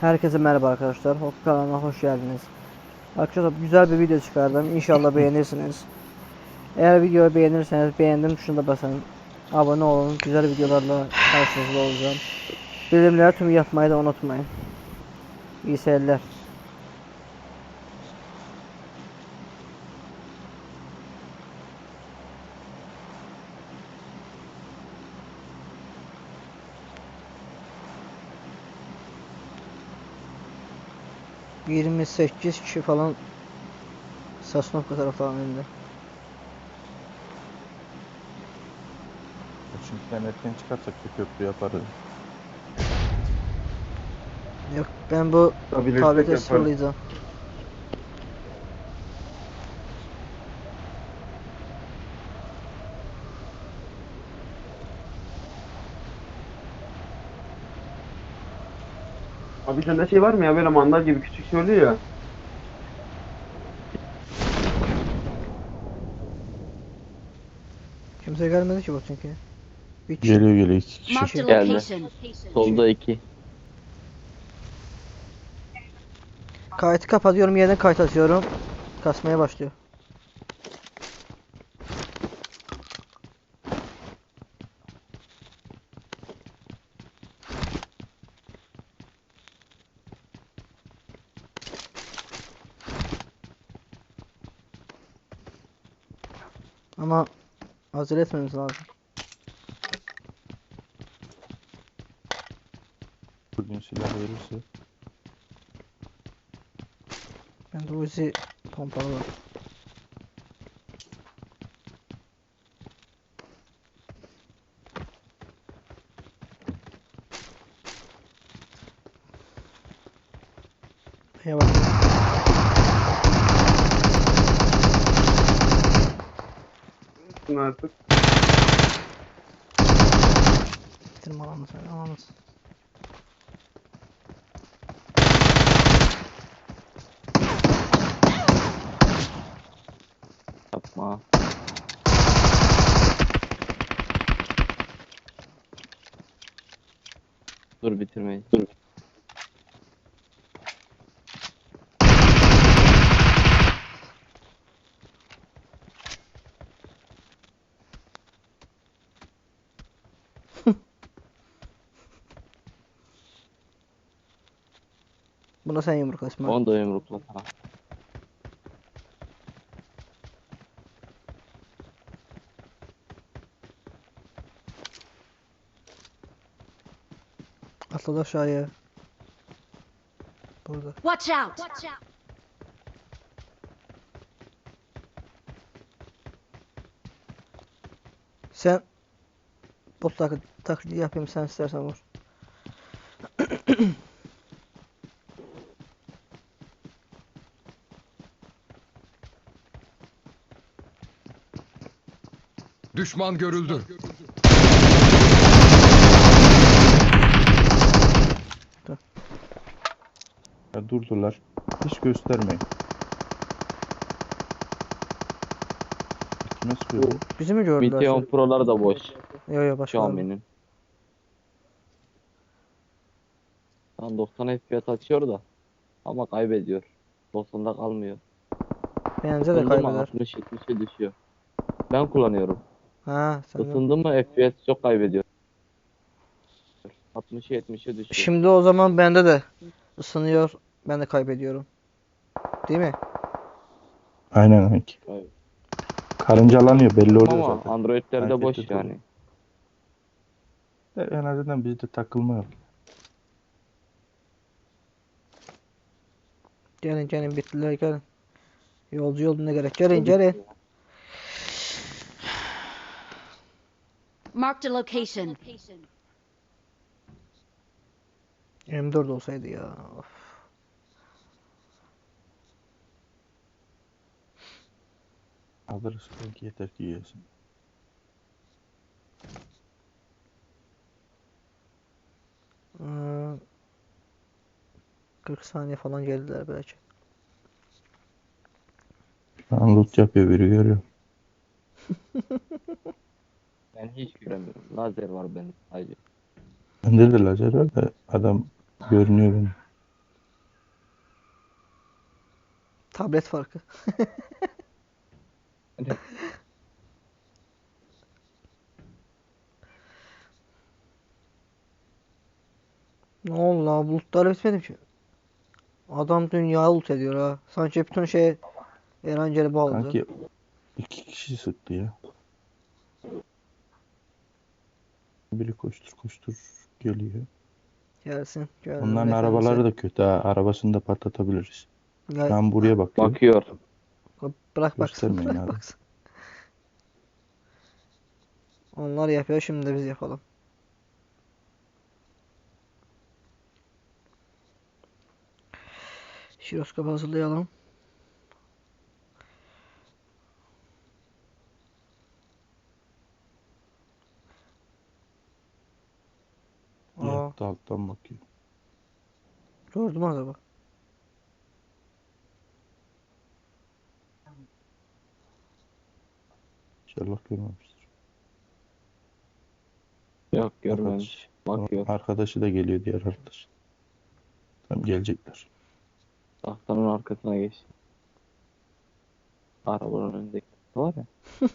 Herkese merhaba arkadaşlar. Hop kanalına hoş geldiniz. Arkadaşlar güzel bir video çıkardım. İnşallah beğenirsiniz. Eğer videoyu beğenirseniz beğendim tuşuna basın. Abone olun. Güzel videolarla karşınızda olacağım. Bildirimleri tüm yapmayı da unutmayın. İyi seyirler. ...28 kişi falan... Sasnovka taraflarında. Çünkü ben erken çıkarsak bir köprü yaparız. Yok ben bu tablete yaparız. Abi sende şey var mı ya böyle mandal gibi küçük şey oluyor ya. Kimse gelmedi ki bu çünkü. Kişi. Geliyor geliyor iki kişi. Marked a Geldi. location. Solda iki. Kayıtı kapatıyorum yerine kayıt atıyorum. Kasmaya başlıyor. Ama acele etmemiz lazım. Bugün silah verirse. Ben de Uzi pompalı var. Artık. Bitirme alanı sen alanı. Yapma. Dur bitirmeyin. Dur. Buna sen yumruk açma. Onu da yumrukla sana. Atladı aşağıya. Burada. Watch out! Sen bot tak taklidi yapayım sen istersen vur. Düşman görüldü. Ya durdular. Hiç göstermeyin. Kime sıkıyor? Bizi mi gördüler? Meteon Pro'lar da boş. Yo yo başka. Xiaomi'nin. Lan 90 FPS açıyor da. Ama kaybediyor. 90'da kalmıyor. Bence de kaybeder. 60-70'e düşüyor. Ben kullanıyorum. Ha sen. Isındı mı FPS çok kaybediyor. 60'e 70'e düşüyor. Şimdi o zaman bende de ısınıyor. Ben de kaybediyorum. Değil mi? Aynen öyle. Evet. Karıncalanıyor belli oluyor Ama zaten. Android'lerde Hareket boş ediyor. yani. E, En azından bizde takılma yok. Gelin gelin bittiler gelin. Yolcu yoluna gerek. Gelin gelin. Marked a location. M4 olsaydı ya. Of. Alırız kanki yeter ki yiyesin. Ee, 40 saniye falan geldiler belki. An loot yapıyor biri görüyor. hiç göremiyorum. Lazer var benim sadece. Bende de lazer var da adam görünüyor benim. Tablet farkı. Ne oldu lan bulutlar bitmedi ki. Adam dünya ult ediyor ha. Sanki bütün şey Erangel'e bağladı. Sanki iki kişi sıktı ya. Biri koştur koştur geliyor. Gelsin. gelsin. Onların efendim arabaları sen. da kötü ha. Arabasını da patlatabiliriz. Ya, Ben buraya bakıyorum. Bakıyor. bırak baksın. göstermeyin Bırak abi. baksın. Onlar yapıyor şimdi de biz yapalım. Jiroskopu hazırlayalım. Yattı alttan bakıyor. gördüm acaba. İnşallah görmemiştir. Yok görmemiş. Tamam, Bakıyor. Arkadaşı da geliyor diğer arkadaş. Tamam gelecekler. Tahtanın arkasına geç. Arabanın önündeki var ya.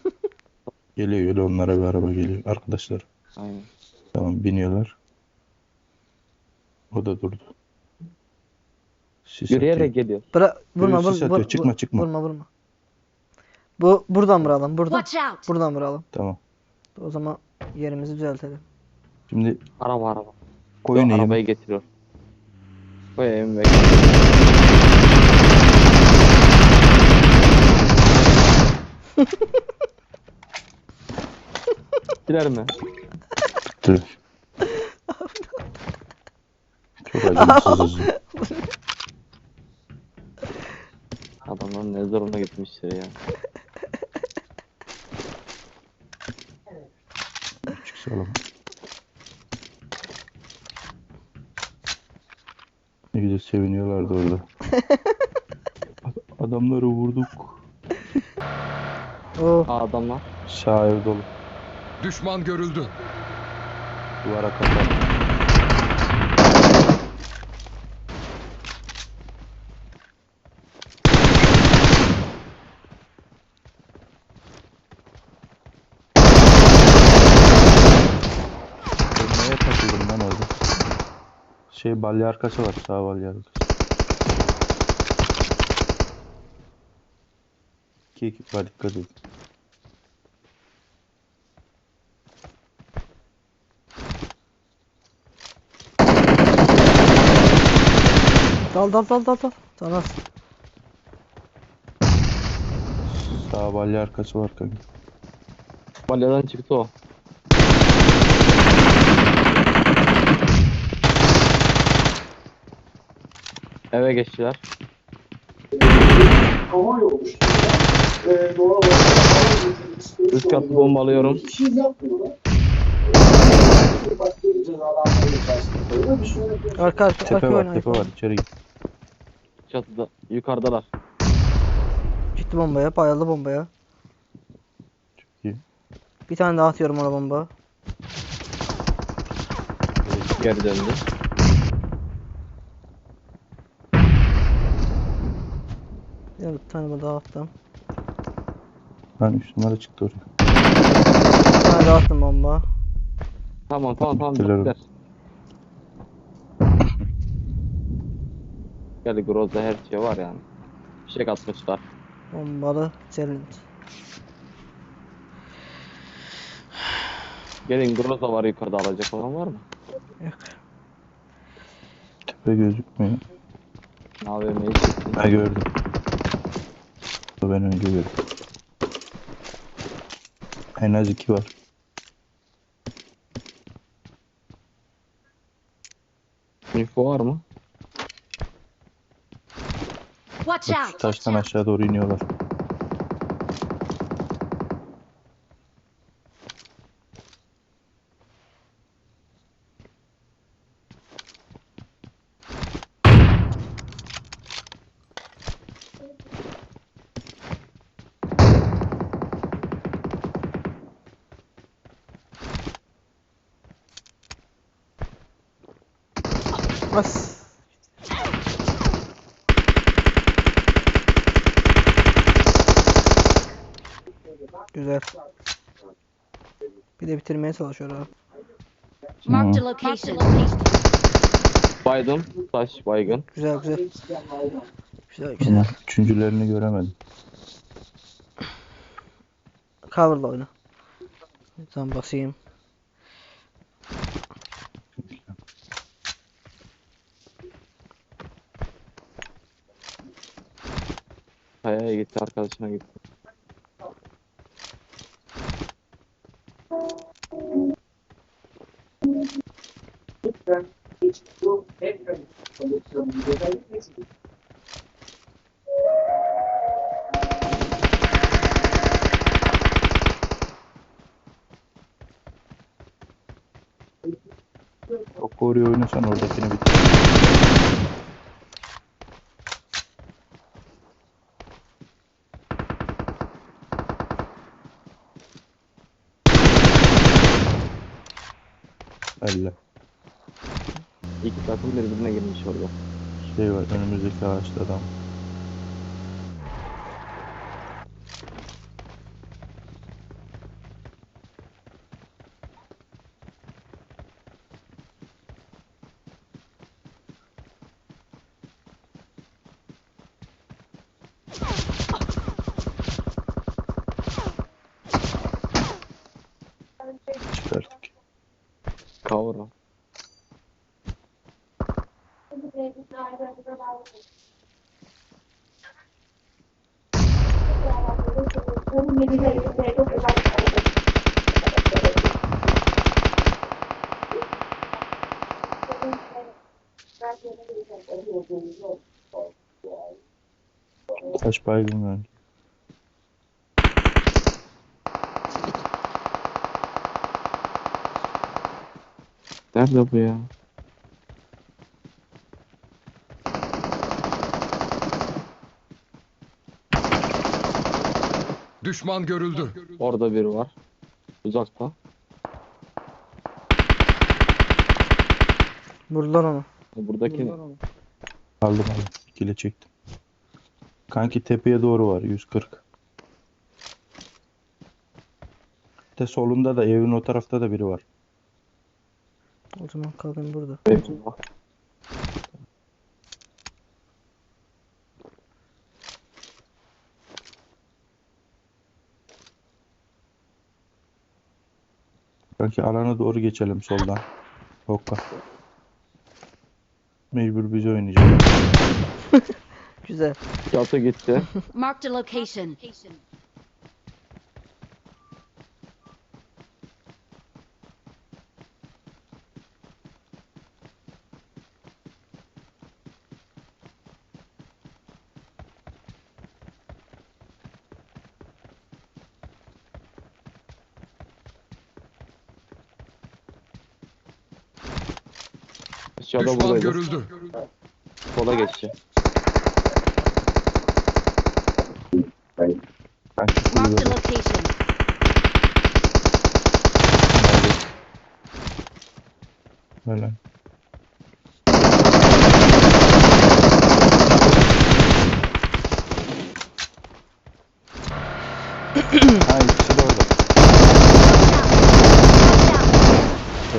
Geliyor öyle onlara bir araba geliyor. Arkadaşlar Aynen. tamam biniyorlar. O da durdu. Sis Yürüyerek atıyor. geliyor. Bırak vurma Yürü, vur, sis vur, atıyor. vur- Çıkma, çıkma. Vurma vurma. Bu buradan vuralım. Buradan. Watch out! Buradan vuralım. Tamam. O zaman yerimizi düzeltelim. Şimdi Araba araba. koyun Yok, eğim. arabayı getiriyor. Koy evimi ve Gider mi? Dur. Adamlar ne zoruna gitmiştir ya. Çıksa alalım. Ne güzel seviniyorlardı orada. Ad- Adamları vurduk. Oh. Adamlar. Şair dolu. Düşman görüldü. Duvara kapat. Ben Neye takıldım ben orada? Şey balya arkası var. Sağ balya arkası. İki ekip var dikkat edin. Dal dal dal dal dal. Tamam. Sağ balya arkası var kanka. Balyadan çıktı o. Eve geçtiler. Üst katı bombalıyorum. Arka arka Tepe arka var tepe var içeri git. Çatıda. Yukarıdalar. Gitti bombaya. Bayıldı bombaya. Çok iyi. Bir tane daha atıyorum ona bomba. Geri döndü. Ya bir tane daha attım. Lan 3 numara çıktı oraya. Bir tane daha attım bomba. Tamam tamam tamam. Bittiler. Bittiler. Gel Groz'da her şey var yani. Fişek atmışlar. Bombalı challenge. Gelin Groza var yukarıda alacak olan var mı? Tepe gözükmüyor. AVM'yi çektim. Ha gördüm. Ben önce gördüm. En az iki var. Info var mı? Watch Bak şu out! Taştan aşağı doğru iniyorlar. çıkmaz. Güzel. Bir de bitirmeye çalışıyor abi. Mark the location. Baygın, taş baygın. Güzel güzel. Güzel güzel. Üçüncülerini göremedim. Cover'la oyna. Tam basayım. Kayaya gitti arkadaşına gitti. Çok oraya oynasan oradakini bitir. Elle. İki takım birbirine girmiş orada. Şey var önümüzdeki ağaçta adam. Kavra. Taş baygın bence. Nerede bu ya? Düşman görüldü. Orada biri var. Uzakta. Vurdular onu. Buradaki Aldım aldım. İkili çektim. Kanki tepeye doğru var 140. De solunda da evin o tarafta da biri var. O zaman kalın burada. Eyvallah. Kanki alana doğru geçelim soldan. Hokka. Mecbur biz oynayacağız. Güzel. Çatı gitti. Marked a location. Aşağıda Düşman buradaydı. görüldü. Sola geçti. Kanki Marked a şurada. location. Böyle. ha ikisi de orada.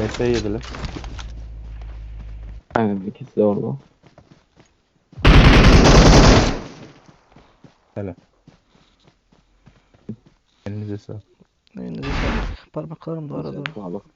PS yediler. Aynen ikisi de orada. Hele. Elinize sağlık. Elinize sağlık. Parmaklarım da arada. Sağlık.